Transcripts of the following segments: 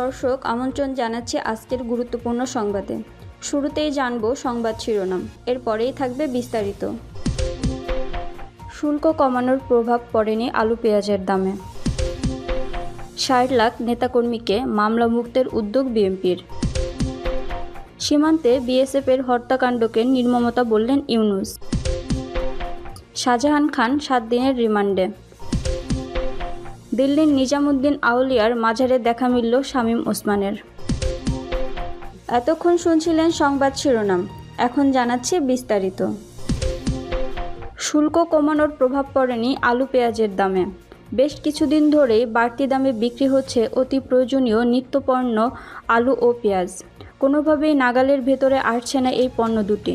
দর্শক আমন্ত্রণ জানাচ্ছি আজকের গুরুত্বপূর্ণ সংবাদে। শুরুতেই জানব সংবাদ শিরোনাম, এরপরেই থাকবে বিস্তারিত। শুল্ক কমানোর প্রভাব পড়েনি আলু পেঁয়াজের দামে। ষাট লাখ নেতাকর্মীকে মামলা মুক্তের উদ্যোগ বিএনপির। সীমান্তে বিএসএফের হত্যাকাণ্ডকে নির্মমতা বললেন ইউনুস। শাহজাহান খান সাত দিনের রিমান্ডে। দিল্লির নিজামুদ্দিন আউলিয়ার মাঝারে দেখা মিলল শামীম ওসমানের। এতক্ষণ শুনছিলেন সংবাদ শিরোনাম, এখন জানাচ্ছি বিস্তারিত। শুল্ক কমানোর প্রভাব পড়েনি আলু পেঁয়াজের দামে। বেশ কিছুদিন ধরেই বাড়তি দামে বিক্রি হচ্ছে অতি প্রয়োজনীয় নিত্যপণ্য আলু ও পেঁয়াজ। কোনোভাবেই নাগালের ভেতরে আসছে না এই পণ্য দুটি।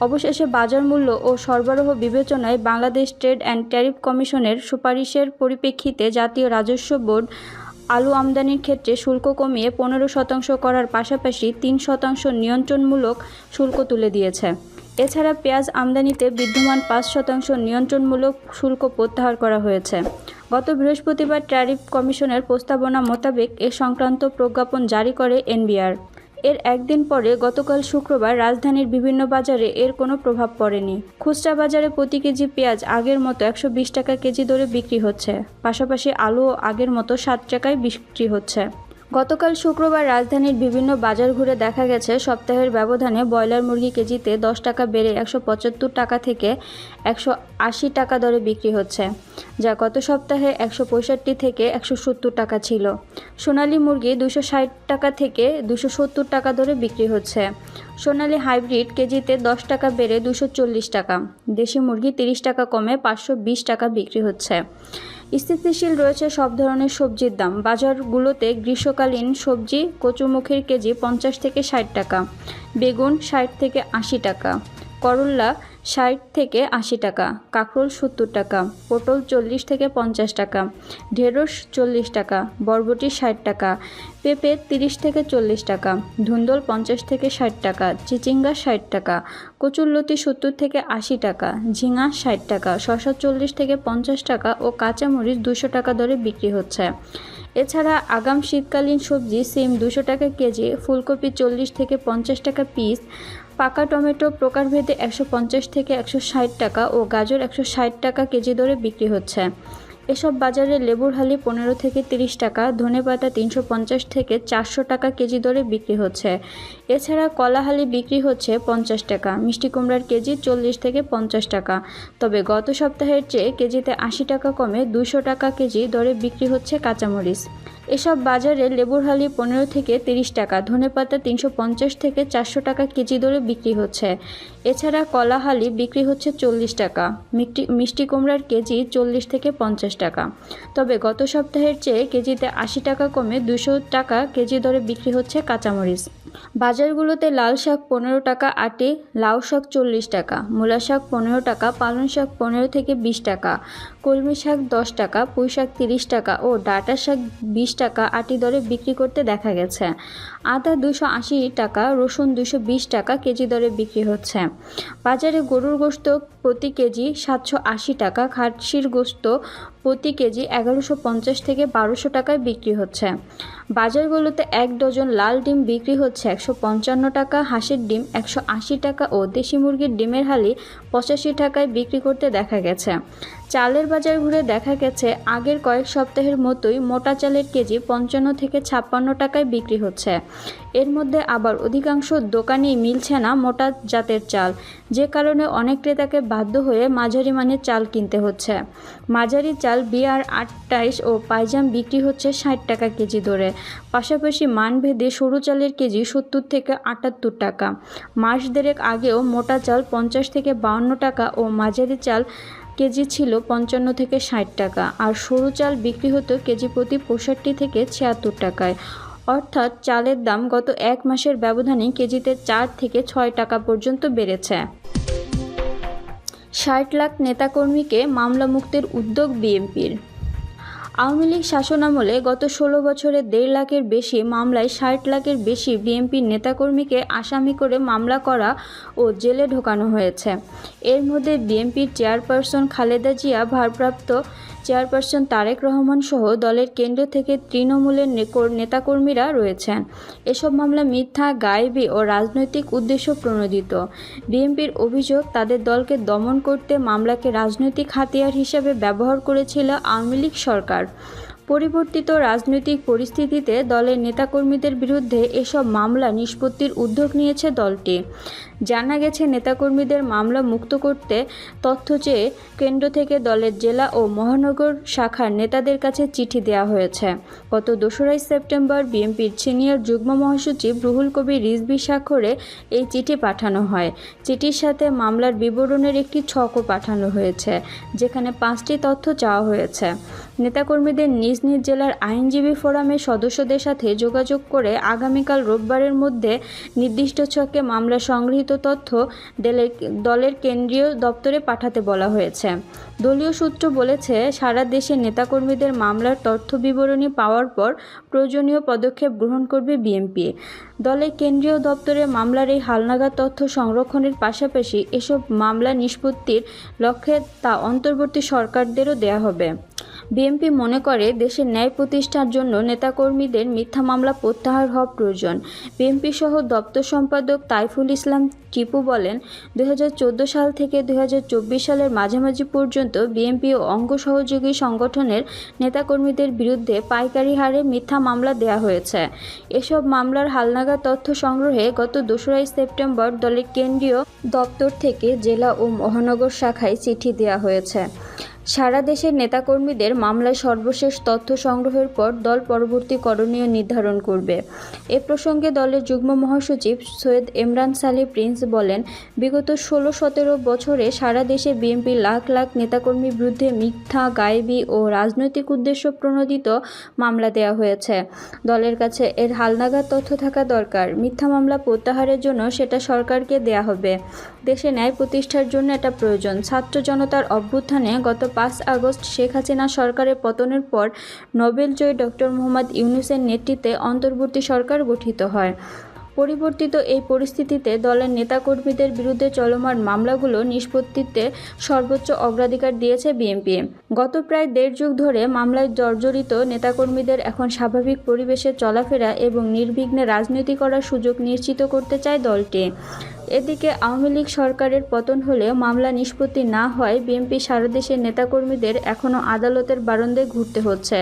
অবশেষে বাজার মূল্য ও সরবরাহ বিবেচনায় বাংলাদেশ ট্রেড অ্যান্ড ট্যারিফ কমিশনের সুপারিশের পরিপ্রেক্ষিতে জাতীয় রাজস্ব বোর্ড আলু আমদানির ক্ষেত্রে শুল্ক কমিয়ে পনেরো শতাংশ করার পাশাপাশি তিন শতাংশ নিয়ন্ত্রণমূলক শুল্ক তুলে দিয়েছে। এছাড়া পেঁয়াজ আমদানিতে বিদ্যমান পাঁচ শতাংশ নিয়ন্ত্রণমূলক শুল্ক প্রত্যাহার করা হয়েছে। গত বৃহস্পতিবার ট্যারিফ কমিশনের প্রস্তাবনা মোতাবেক এ সংক্রান্ত প্রজ্ঞাপন জারি করে এনবিআর। এর একদিন পরে গতকাল শুক্রবার রাজধানীর বিভিন্ন বাজারে এর কোনো প্রভাব পড়েনি। খুচরা বাজারে প্রতি কেজি পেঁয়াজ আগের মতো একশো বিশ টাকা কেজি দরে বিক্রি হচ্ছে। পাশাপাশি আলুও আগের মতো সাত টাকায় বিক্রি হচ্ছে। গতকাল শুক্রবার রাজধানীর বিভিন্ন বাজার ঘুরে দেখা গেছে, সপ্তাহের ব্যবধানে ব্রয়লার মুরগি কেজিতে দশ টাকা বেড়ে একশো পঁচাত্তর টাকা থেকে একশো আশি টাকা দরে বিক্রি হচ্ছে, যা গত সপ্তাহে একশো পঁয়ষট্টি থেকে একশো সত্তর টাকা ছিল। সোনালী মুরগি দুশো ষাট টাকা থেকে দুশো সত্তর টাকা দরে বিক্রি হচ্ছে। সোনালী হাইব্রিড কেজিতে দশ টাকা বেড়ে দুশো চল্লিশ টাকা, দেশি মুরগি তিরিশ টাকা কমে পাঁচশো বিশ টাকা বিক্রি হচ্ছে। স্থিতিশীল রয়েছে সব ধরনের সবজির দাম। বাজারগুলোতে গ্রীষ্মকালীন সবজি কচুমুখের কেজি পঞ্চাশ থেকে ষাট টাকা, বেগুন ষাট থেকে আশি টাকা করল্লা ষাট থেকে আশি টাকা, কাঁকরোল সত্তর টাকা, পটল চল্লিশ থেকে পঞ্চাশ টাকা, ঢেঁড়স চল্লিশ টাকা, বরবটি ষাট টাকা, পেঁপে তিরিশ থেকে চল্লিশ টাকা, ধুন্দল পঞ্চাশ থেকে ষাট টাকা, চিচিঙ্গা ষাট টাকা, কচুরলতি সত্তর থেকে আশি টাকা, ঝিঙা ষাট টাকা শশা চল্লিশ থেকে পঞ্চাশ টাকা ও কাঁচামরিচ দুশো টাকা দরে বিক্রি হচ্ছে। এছাড়া আগাম শীতকালীন সবজি সিম দুশো টাকা কেজি, ফুলকপি চল্লিশ থেকে পঞ্চাশ টাকা পিস পাকা টমেটো প্রকারভেদে একশো পঞ্চাশ থেকে একশো ষাট টাকা ও গাজর একশো ষাট টাকা কেজি দরে বিক্রি হচ্ছে। এসব বাজারে লেবুর হালি পনেরো থেকে তিরিশ টাকা ধনেপাতা তিনশো পঞ্চাশ থেকে চারশো টাকা কেজি দরে বিক্রি হচ্ছে। এছাড়া কলাহালি বিক্রি হচ্ছে পঞ্চাশ টাকা, মিষ্টি কুমড়ার কেজি চল্লিশ থেকে পঞ্চাশ টাকা। তবে গত সপ্তাহের চেয়ে কেজিতে আশি টাকা কমে দুশো টাকা কেজি দরে বিক্রি হচ্ছে কাঁচামরিচ। এসব বাজারে লেবুর হালি পনেরো থেকে তিরিশ টাকা ধনেপাতা তিনশো পঞ্চাশ থেকে চারশো টাকা কেজি দরে বিক্রি হচ্ছে। এছাড়া কলাহালি বিক্রি হচ্ছে চল্লিশ টাকা মিষ্টি মিষ্টি কুমড়ার কেজি চল্লিশ থেকে পঞ্চাশ টাকা। তবে গত সপ্তাহের চেয়ে কেজিতে আশি টাকা কমে দুশো টাকা কেজি দরে বিক্রি হচ্ছে কাঁচামরিচ। বাজারগুলোতে লাল শাক পনেরো টাকা, আটে লাউ শাক চল্লিশ টাকা, মূলা শাক পনেরো টাকা, পালং শাক পনেরো থেকে বিশ টাকা, কলমি শাক দশ টাকা, পুঁই শাক তিরিশ টাকা ও ডাঁটা শাক বিশ টাকা আটি দরে বিক্রি করতে দেখা গেছে। আদা দুশো আশি টাকা, রসুন দুশো বিশ টাকা কেজি দরে বিক্রি হচ্ছে। বাজারে গরুর গোস্ত প্রতি কেজি সাতশো আশি টাকা, খাসির গোস্ত প্রতি কেজি এগারোশো পঞ্চাশ থেকে বারোশো টাকায় বিক্রি হচ্ছে। বাজারগুলোতে এক ডজন লাল ডিম বিক্রি হচ্ছে একশো পঞ্চান্ন টাকা, হাঁসের ডিম একশো আশি টাকা ও দেশি মুরগির ডিমের হালি পঁচাশি টাকায় বিক্রি করতে দেখা গেছে। চালের বাজার ঘুরে দেখা গেছে, আগের কয়েক সপ্তাহের মতোই মোটা চালের কেজি পঞ্চান্ন থেকে ছাপ্পান্ন টাকায় বিক্রি হচ্ছে। এর মধ্যে আবার অধিকাংশ দোকানেই মিলছে না মোটা জাতের চাল, যে কারণে অনেক ক্রেতাকে বাধ্য হয়ে মাঝারি মানের চাল কিনতে হচ্ছে। মাঝারি চাল বিআর আটাইশ ও পাইজাম বিক্রি হচ্ছে ষাট টাকা কেজি দরে, পাশাপাশি মানভেদে সরু চালের কেজি সত্তর থেকে আটাত্তর টাকা। মাস দেড়েক আগেও মোটা চাল পঞ্চাশ থেকে বাউন্ন টাকা ও মাঝারি চাল কেজি ছিল পঞ্চান্ন থেকে ষাট টাকা, আর সরু চাল বিক্রি হতো কেজি প্রতি পঁয়ষট্টি থেকে ছিয়াত্তর টাকায়। অর্থাৎ চালের দাম গত এক মাসের ব্যবধানে কেজিতে চার থেকে ছয় টাকা পর্যন্ত বেড়েছে। ষাট লাখ নেতাকর্মীকে মামলা মুক্তির উদ্যোগ বিএনপির। আওয়ামী লীগ শাসনামলে গত ষোলো বছরে দেড় লাখের বেশি মামলায় ষাট লাখের বেশি বিএনপির নেতাকর্মীকে আসামি করে মামলা করা ও জেলে ঢোকানো হয়েছে। এর মধ্যে বিএনপির চেয়ারপারসন খালেদা জিয়া, ভারপ্রাপ্ত চেয়ারপারসন তারেক রহমান সহ দলের কেন্দ্র থেকে তৃণমূলের নেতাকর্মীরা রয়েছেন। এসব মামলা মিথ্যা, গায়েবী ও রাজনৈতিক উদ্দেশ্য প্রণোদিত। বিএনপির অভিযোগ, তাদের দলকে দমন করতে মামলাকে রাজনৈতিক হাতিয়ার হিসেবে ব্যবহার করেছিল আওয়ামী লীগ সরকার। পরিবর্তিত রাজনৈতিক পরিস্থিতিতে দলের নেতাকর্মীদের বিরুদ্ধে এসব মামলা নিষ্পত্তির উদ্যোগ নিয়েছে দলটি। জানা গেছে, নেতাকর্মীদের মামলা মুক্ত করতে তথ্য চেয়ে কেন্দ্র থেকে দলের জেলা ও মহানগর শাখার নেতাদের কাছে চিঠি দেওয়া হয়েছে। গত দোসরাই সেপ্টেম্বর বিএনপির সিনিয়র যুগ্ম মহাসচিব রুহুল কবির রিজভি স্বাক্ষরে এই চিঠি পাঠানো হয়। চিঠির সাথে মামলার বিবরণের একটি ছকও পাঠানো হয়েছে, যেখানে পাঁচটি তথ্য চাওয়া হয়েছে। নেতাকর্মীদের নিজ নিজ জেলার আইনজীবী ফোরামের সদস্যদের সাথে যোগাযোগ করে আগামীকাল রোববারের মধ্যে নির্দিষ্ট ছকে মামলা সংগৃহীত তথ্য দলের দলের কেন্দ্রীয় দপ্তরে পাঠাতে বলা হয়েছে। দলীয় সূত্র বলেছে, সারা দেশে নেতাকর্মীদের মামলার তথ্য বিবরণী পাওয়ার পর প্রয়োজনীয় পদক্ষেপ গ্রহণ করবে বিএনপি। দলের কেন্দ্রীয় দপ্তরে মামলার এই হালনাগাদ তথ্য সংরক্ষণের পাশাপাশি এসব মামলা নিষ্পত্তির লক্ষ্যে তা অন্তর্বর্তী সরকারদেরও দেয়া হবে। বিএনপি মনে করে দেশের ন্যায় প্রতিষ্ঠার জন্য নেতাকর্মীদের মিথ্যা মামলা প্রত্যাহার হওয়া প্রয়োজন। বিএনপি সহ দপ্তর সম্পাদক তাইফুল ইসলাম টিপু বলেন, দুই হাজার চোদ্দ সাল থেকে দুই হাজার চব্বিশ সালের মাঝামাঝি পর্যন্ত বিএনপি ও অঙ্গ সহযোগী সংগঠনের নেতাকর্মীদের বিরুদ্ধে পাইকারি হারে মিথ্যা মামলা দেয়া হয়েছে। এসব মামলার হালনাগাদ তথ্য সংগ্রহে গত দোসরাই সেপ্টেম্বর দলের কেন্দ্রীয় দপ্তর থেকে জেলা ও মহানগর শাখায় চিঠি দেওয়া হয়েছে। সারা দেশের নেতাকর্মীদের মামলায় সর্বশেষ তথ্য সংগ্রহের পর দল পরবর্তী করণীয় নির্ধারণ করবে। এ প্রসঙ্গে দলের যুগ্ম মহাসচিব সৈয়দ ইমরান সালি প্রিন্স বলেন, বিগত ষোলো সতেরো বছরে সারা দেশে বিএনপি লাখ লাখ নেতাকর্মীর বিরুদ্ধে মিথ্যা, গায়েবী ও রাজনৈতিক উদ্দেশ্য প্রণোদিত মামলা দেওয়া হয়েছে। দলের কাছে এর হালনাগাদ তথ্য থাকা দরকার। মিথ্যা মামলা প্রত্যাহারের জন্য সেটা সরকারকে দেয়া হবে। দেশে ন্যায় প্রতিষ্ঠার জন্য এটা প্রয়োজন। ছাত্র জনতার অভ্যুত্থানে গত পাঁচ আগস্ট শেখ হাসিনা সরকারের পতনের পর নোবেল নোবেলজয়ী ডক্টর মোহাম্মদ ইউনুসের নেতৃত্বে অন্তর্বর্তী সরকার গঠিত হয়। পরিবর্তিত এই পরিস্থিতিতে দলের নেতাকর্মীদের বিরুদ্ধে চলমান মামলাগুলো নিষ্পত্তিতে সর্বোচ্চ অগ্রাধিকার দিয়েছে বিএনপি। গত প্রায় দেড় যুগ ধরে মামলায় জর্জরিত নেতাকর্মীদের এখন স্বাভাবিক পরিবেশে চলাফেরা এবং নির্বিঘ্নে রাজনীতি করার সুযোগ নিশ্চিত করতে চায় দলটি। এদিকে আওয়ামী লীগ সরকারের পতন হলেও মামলা নিষ্পত্তি না হয়, বিএনপি সারা দেশের নেতাকর্মীদের এখনও আদালতের বারান্দে ঘুরতে হচ্ছে।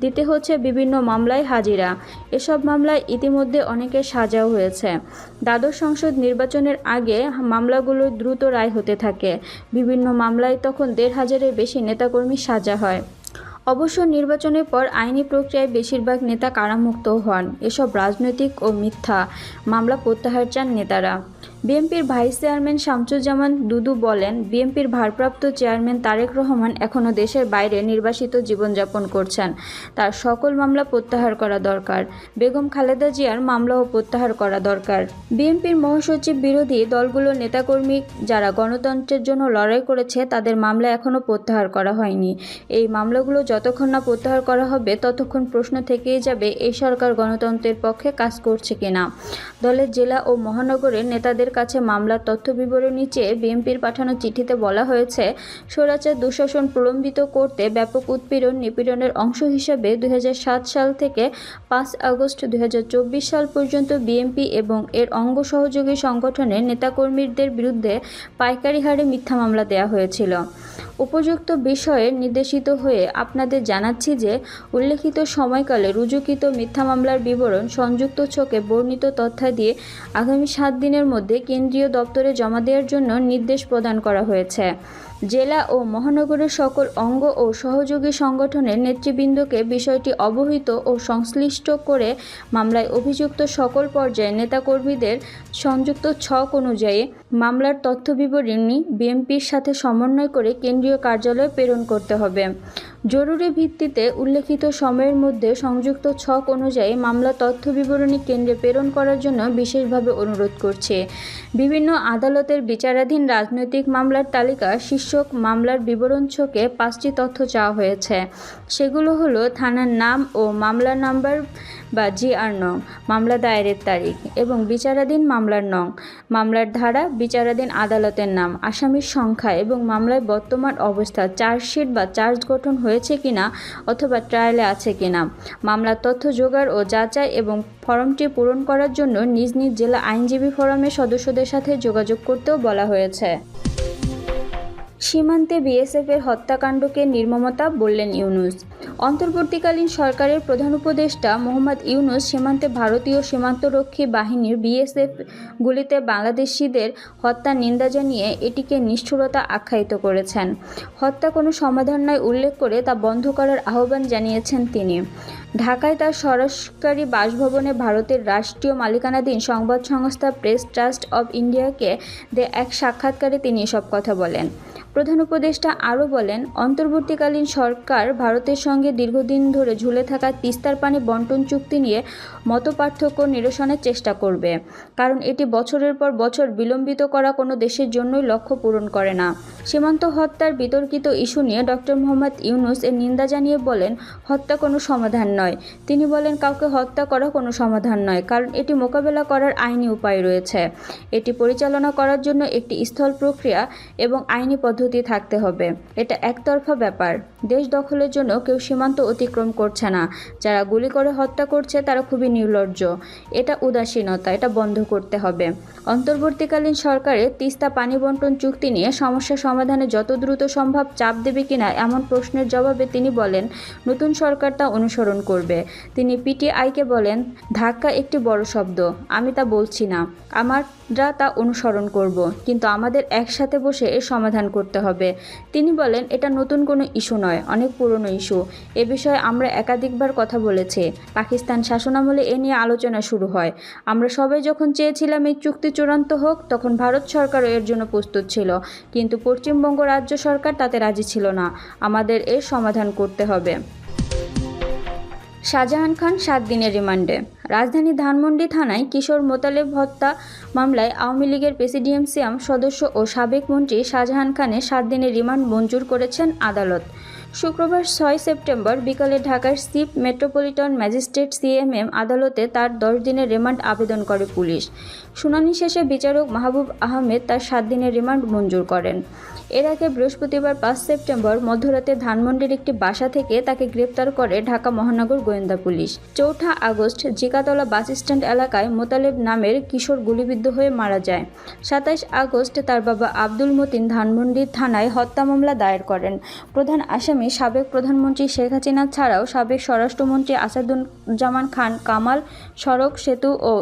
দিতে হচ্ছে বিভিন্ন মামলায় হাজিরা। এসব মামলায় ইতিমধ্যে অনেকের সাজাও হয়েছে। দ্বাদশ সংসদ নির্বাচনের আগে মামলাগুলো দ্রুত রায় হতে থাকে। বিভিন্ন মামলায় তখন দেড় হাজারের বেশি নেতাকর্মী সাজা হয়। অবশ্য নির্বাচনের পর আইনি প্রক্রিয়ায় বেশিরভাগ নেতা কারামুক্ত হন। এসব রাজনৈতিক ও মিথ্যা মামলা প্রত্যাহার চান নেতারা। বিএনপির ভাইস চেয়ারম্যান শামসুজ্জামান দুদু বলেন, বিএনপির ভারপ্রাপ্ত চেয়ারম্যান তারেক রহমান এখনও দেশের বাইরে নির্বাসিত জীবনযাপন করছেন। তার সকল মামলা প্রত্যাহার করা দরকার। বেগম খালেদা জিয়ার মামলাও প্রত্যাহার করা দরকার। বিএনপির মহাসচিব বিরোধী দলগুলোর নেতাকর্মী যারা গণতন্ত্রের জন্য লড়াই করেছে, তাদের মামলা এখনও প্রত্যাহার করা হয়নি। এই মামলাগুলো যতক্ষণ না প্রত্যাহার করা হবে, ততক্ষণ প্রশ্ন থেকেই যাবে, এই সরকার গণতন্ত্রের পক্ষে কাজ করছে কিনা। দলের জেলা ও মহানগরের নেতাদের কাছে মামলার তথ্য বিবরণী চেয়ে বিএনপির পাঠানো চিঠিতে বলা হয়েছে স্বৈরাচার দুঃশাসন প্রলম্বিত করতে ব্যাপক উৎপীড়ন নিপীড়নের অংশ হিসাবে দুই হাজার সাত সাল থেকে পাঁচ আগস্ট দুই হাজার চব্বিশ সাল পর্যন্ত বিএনপি এবং এর অঙ্গ সহযোগী সংগঠনের নেতাকর্মীদের বিরুদ্ধে পাইকারি হারে মিথ্যা মামলা দেওয়া হয়েছিল। উপযুক্ত বিষয়ে নির্দেশিত হয়ে আপনাদের জানাচ্ছি যে, উল্লেখিত সময়কালে রুজুকৃত মিথ্যা মামলার বিবরণ সংযুক্ত ছকে বর্ণিত তথ্যাদি আগামী সাত দিনের মধ্যে কেন্দ্রীয় দপ্তরে জমা দেওয়ার জন্য নির্দেশ প্রদান করা হয়েছে। জেলা ও মহানগরের সকল অঙ্গ ও সহযোগী সংগঠনের নেতৃবৃন্দকে বিষয়টি অবহিত ও সংশ্লিষ্ট করে মামলায় অভিযুক্ত সকল পর্যায়ে নেতাকর্মীদের সংযুক্ত ছক অনুযায়ী মামলার তথ্য বিবরণী বিএনপির সাথে সমন্বয় করে কেন্দ্রীয় কার্যালয়ে প্রেরণ করতে হবে। জরুরি ভিত্তিতে উল্লেখিত সময়ের মধ্যে সংযুক্ত ছক অনুযায়ী মামলা তথ্য বিবরণী কেন্দ্রে প্রেরণ করার জন্য বিশেষভাবে অনুরোধ করছে। বিভিন্ন আদালতের বিচারাধীন রাজনৈতিক মামলার তালিকা শীর্ষক মামলার বিবরণ ছকে পাঁচটি তথ্য চাওয়া হয়েছে। সেগুলো হলো থানার নাম ও মামলা নাম্বার বা জিআর নং, মামলা দায়েরের তারিখ এবং বিচারাধীন মামলার নং, মামলার ধারা বিচারাধীন আদালতের নাম, আসামির সংখ্যা এবং মামলায় বর্তমান অবস্থা, চার্জশিট বা চার্জ গঠন হয়েছে কিনা অথবা ট্রায়ালে আছে কিনা মামলার তথ্য জোগাড় ও যাচাই এবং ফর্মটি পূরণ করার জন্য নিজ নিজ জেলা আইনজীবী ফোরামের সদস্যদের সাথে যোগাযোগ করতেও বলা হয়েছে। সীমান্তে বিএসএফের হত্যাকাণ্ডকে নির্মমতা বললেন ইউনুস। অন্তর্বর্তীকালীন সরকারের প্রধান উপদেষ্টা মোহাম্মদ ইউনুস সীমান্তে ভারতীয় সীমান্তরক্ষী বাহিনীর বিএসএফ গুলিতে বাংলাদেশিদের হত্যার নিন্দা জানিয়ে এটিকে নিষ্ঠুরতা আখ্যায়িত করেছেন। হত্যা কোনো সমাধান নয় উল্লেখ করে তা বন্ধ করার আহ্বান জানিয়েছেন তিনি। ঢাকায় তার সরকারি বাসভবনে ভারতের রাষ্ট্রীয় মালিকানাধীন সংবাদ সংস্থা প্রেস ট্রাস্ট অব ইন্ডিয়াকে এক সাক্ষাৎকারে তিনি এসব কথা বলেন। প্রধান উপদেষ্টা আরও বলেন, অন্তর্বর্তীকালীন সরকার ভারতের সঙ্গে দীর্ঘদিন ধরে ঝুলে থাকা তিস্তার পানি বন্টন চুক্তি নিয়ে মতপার্থক্য নিরসনের চেষ্টা করবে। কারণ এটি বছরের পর বছর বিলম্বিত করা কোনো দেশের জন্যই লক্ষ্য পূরণ করে না। সীমান্ত হত্যার বিতর্কিত ইস্যু নিয়ে ডক্টর মোহাম্মদ ইউনুস এর নিন্দা জানিয়ে বলেন, হত্যা কোনো সমাধান নয়। তিনি বলেন, কাউকে হত্যা করা কোনো সমাধান নয়, কারণ এটি মোকাবেলা করার আইনি উপায় রয়েছে। এটি পরিচালনা করার জন্য একটি স্থল প্রক্রিয়া এবং আইনি পদ্ধতি থাকতে হবে। এটা একতরফা ব্যাপার। দেশ দখলের জন্য কেউ সীমান্ত অতিক্রম করছে না। যারা গুলি করে হত্যা করছে, তারা খুবই নির্লজ্জ। এটা উদাসীনতা, এটা বন্ধ করতে হবে। অন্তর্বর্তীকালীন সরকারের তিস্তা পানি বন্টন চুক্তি নিয়ে সমস্যা সমাধানে যত দ্রুত সম্ভব চাপ দেবে কিনা এমন প্রশ্নের জবাবে তিনি বলেন, নতুন সরকার তা অনুসরণ করবে। তিনি পিটিআইকে বলেন, ধাক্কা একটি বড় শব্দ। আমি তা বলছি না। আমরা তা অনুসরণ করব, কিন্তু আমাদের একসাথে বসে এর সমাধান করতে হবে। তিনি বলেন, এটা নতুন কোনো ইস্যু নয়, অনেক পুরনো ইস্যু। এ বিষয়ে আমরা একাধিকবার কথা বলেছি। পাকিস্তান শাসনামলে এ নিয়ে আলোচনা শুরু হয়। আমরা সবাই যখন চেয়েছিলাম এই চুক্তি চূড়ান্ত হোক, তখন ভারত সরকারও এর জন্য প্রস্তুত ছিল। কিন্তু পশ্চিমবঙ্গ রাজ্য সরকার তাতে রাজি ছিল না। আমাদের এর সমাধান করতে হবে। শাহজাহান খান সাত দিনের রিমান্ডে। রাজধানী ধানমন্ডি থানায় কিশোর মোতালেব হত্যা মামলায় আওয়ামী লীগের প্রেসিডিয়াম সিয়াম সদস্য ও সাবেক মন্ত্রী শাহজাহান খানের সাত দিনের রিমান্ড মঞ্জুর করেছেন আদালত। শুক্রবার ছয় সেপ্টেম্বর বিকালে ঢাকার সিপ মেট্রোপলিটন ম্যাজিস্ট্রেট সিএমএম আদালতে তার দশ দিনের রিমান্ড আবেদন করে পুলিশ। শুনানি শেষে বিচারক মাহবুব আহমেদ তার সাত দিনের রিমান্ড মঞ্জুর করেন। এর আগে বৃহস্পতিবার পাঁচ সেপ্টেম্বর মধ্যরাতে ধানমন্ডির একটি বাসা থেকে তাকে গ্রেপ্তার করে ঢাকা মহানগর গোয়েন্দা পুলিশ। চৌঠা আগস্ট জিকাতলা বাস স্ট্যান্ড এলাকায় মোতালেব নামের কিশোর গুলিবিদ্ধ হয়ে মারা যায়। সাতাইশ আগস্ট তার বাবা আব্দুল মতিন ধানমন্ডি থানায় হত্যা মামলা দায়ের করেন। প্রধান আসামি সাবেক প্রধানমন্ত্রী শেখ হাসিনা ছাড়াও সাবেক স্বরাষ্ট্রমন্ত্রী আসাদুজ্জামান খান, কামাল সড়ক, সেতু ও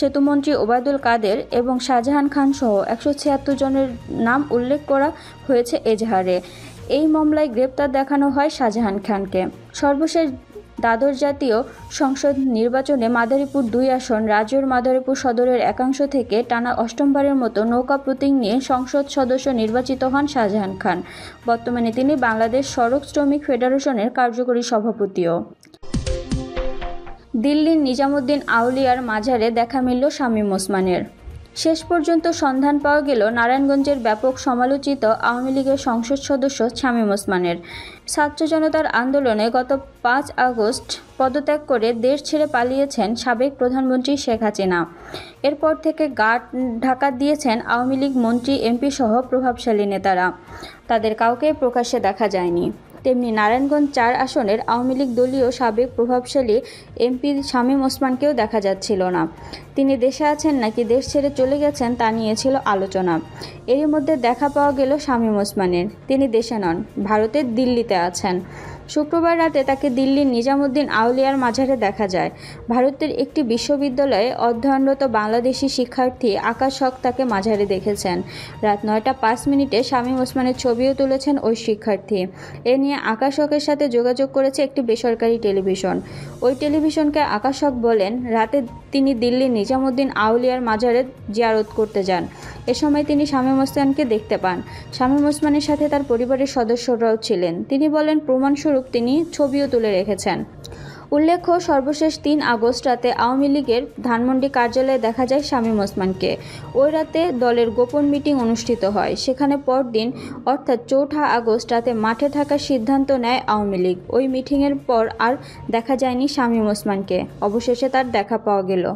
সেতুমন্ত্রী ওবায়দুল কাদের এবং শাহজাহান খান সহ একশো ছিয়াত্তর জনের নাম উল্লেখ করা হয়েছে এজাহারে। এই মামলায় গ্রেপ্তার দেখানো হয় শাহজাহান খানকে। সর্বশেষ দ্বাদশ জাতীয় সংসদ নির্বাচনে মাদারীপুর দুই আসন রাজ্যের মাদারীপুর সদরের একাংশ থেকে টানা অষ্টমবারের মতো নৌকা প্রতীক নিয়ে সংসদ সদস্য নির্বাচিত হন শাহজাহান খান। বর্তমানে তিনি বাংলাদেশ সড়ক শ্রমিক ফেডারেশনের কার্যকরী সভাপতিও। দিল্লির নিজামুদ্দিন আউলিয়ার মাঝারে দেখা মিলল শামীম ওসমানের। শেষ পর্যন্ত সন্ধান পাওয়া গেল নারায়ণগঞ্জের ব্যাপক সমালোচিত আওয়ামী লীগের সংসদ সদস্য শামীম ওসমানের। ছাত্র জনতার আন্দোলনে গত পাঁচ আগস্ট পদত্যাগ করে দেশ ছেড়ে পালিয়েছেন সাবেক প্রধানমন্ত্রী শেখ হাসিনা। এরপর থেকে গার্ড ঢাকা দিয়েছেন আওয়ামী লীগ মন্ত্রী, এমপি সহ প্রভাবশালী নেতারা। তাদের কাউকে প্রকাশ্যে দেখা যায়নি। তেমনি নারায়ণগঞ্জ চার আসনের আওয়ামী লীগ দলীয় সাবেক প্রভাবশালী এমপি শামীম ওসমানকেও দেখা যাচ্ছিল না। তিনি দেশে আছেন নাকি দেশ ছেড়ে চলে গেছেন তা নিয়ে ছিল আলোচনা। এরই মধ্যে দেখা পাওয়া গেল শামীম ওসমানের। তিনি দেশে নন ভারতের দিল্লিতে আছেন। শুক্রবার রাতে তাকে দিল্লির নিজামুদ্দিন আউলিয়ার মাঝারে দেখা যায়। ভারতের একটি বিশ্ববিদ্যালয়ে অধ্যয়নরত বাংলাদেশি শিক্ষার্থী আকাশ হক তাকে মাঝারে দেখেছেন। রাত নয়টা পাঁচ মিনিটে শামীম ওসমানের ছবিও তুলেছেন ওই শিক্ষার্থী। এ নিয়ে আকাশ হকের সাথে যোগাযোগ করেছে একটি বেসরকারি টেলিভিশন। ওই টেলিভিশনকে আকাশ হক বলেন, রাতে তিনি দিল্লির নিজামুদ্দিন আউলিয়ার মাঝারে জিয়ারত করতে যান। এ সময় তিনি শামীম ওসমানকে দেখতে পান। শামীম ওসমানের সাথে তার পরিবারের সদস্যরাও ছিলেন। তিনি বলেন, প্রমাণস্বরূপ তিনি ছবিও তুলে রেখেছেন। উল্লেখ্য, সর্বশেষ তিন আগস্ট রাতে আওয়ামী লীগের ধানমন্ডি কার্যালয়ে দেখা যায় শামীম ওসমানকে। ওই রাতে দলের গোপন মিটিং অনুষ্ঠিত হয়। সেখানে পরদিন, অর্থাৎ চৌঠা আগস্ট রাতে মাঠে থাকার সিদ্ধান্ত নেয় আওয়ামী লীগ। ওই মিটিংয়ের পর আর দেখা যায়নি শামীম ওসমানকে। অবশেষে তার দেখা পাওয়া গেল।